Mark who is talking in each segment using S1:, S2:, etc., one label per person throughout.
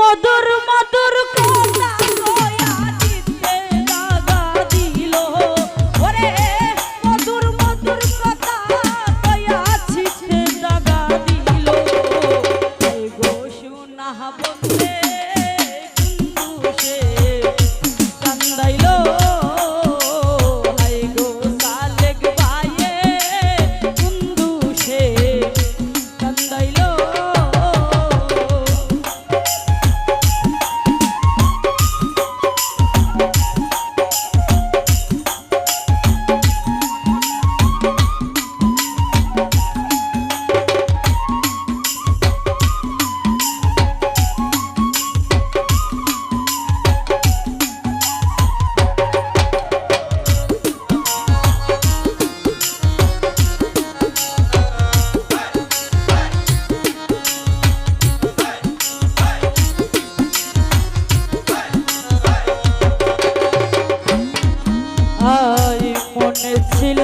S1: মধুর মধুর কথা। ছিল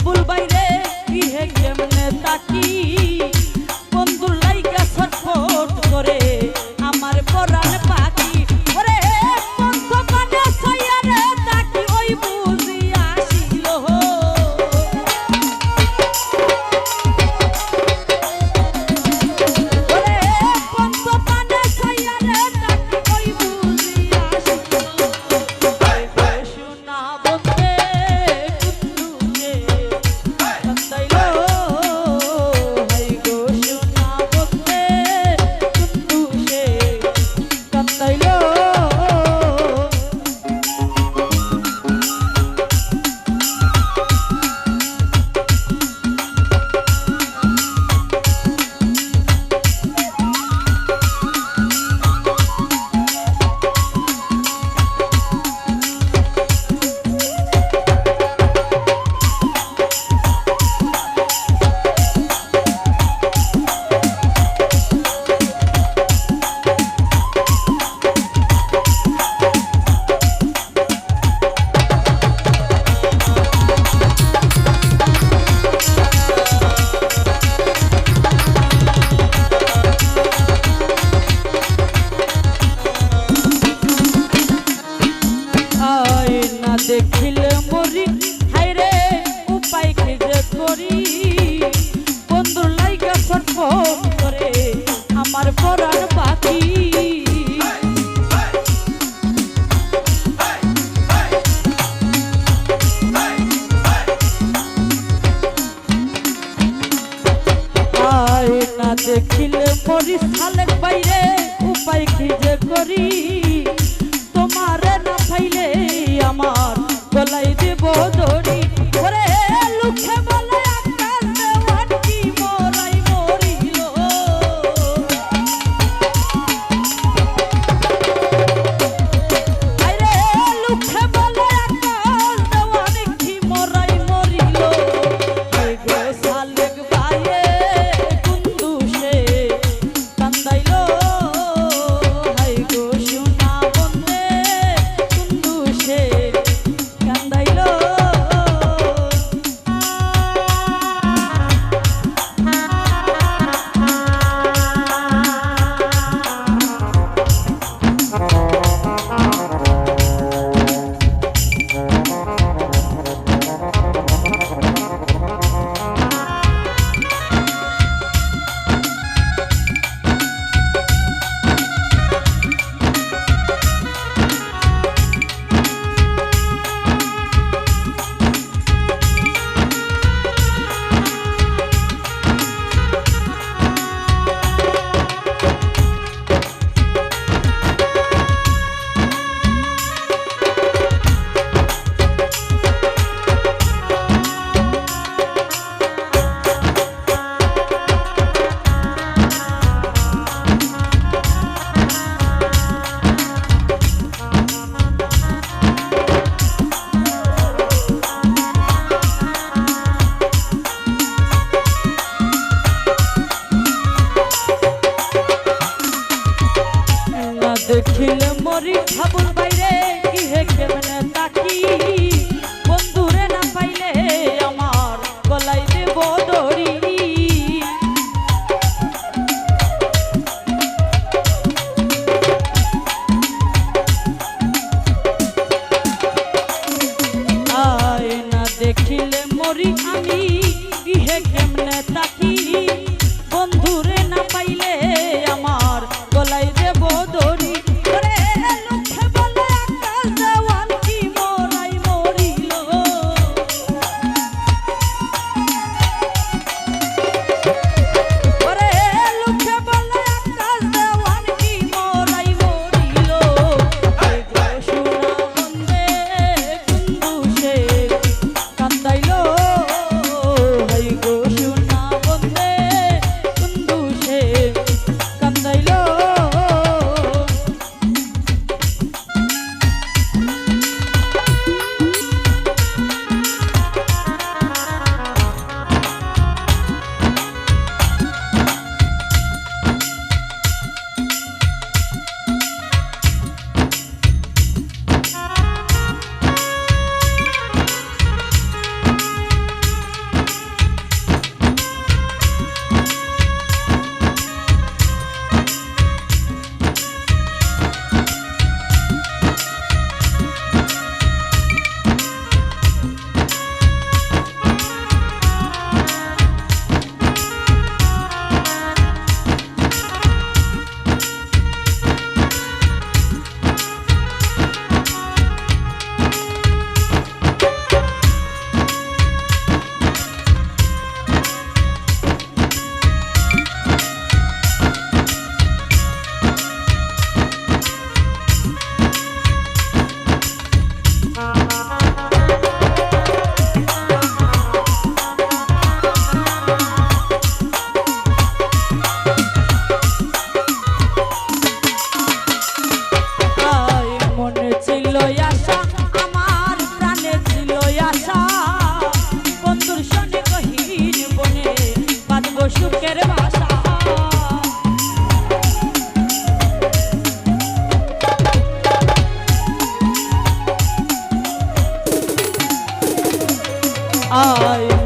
S1: মরি দেখিলে মরি। হাইরে উপায় যে করি? বন্ধুর লাইগা ছটফট করে আমার পাখি আয় দেখিলে মরি সালেক বাইরে, উপায় যে করি? তোমার না পাইলে আমার গলাই দেব দড়ি দেখিলে মরি ভাবুর বাইরে কি হে কেমনে তাকি? বন্ধুরে না পাইলে আমার গলাই দেব দড়ি। আয় না দেখিলে মরি আমি আয়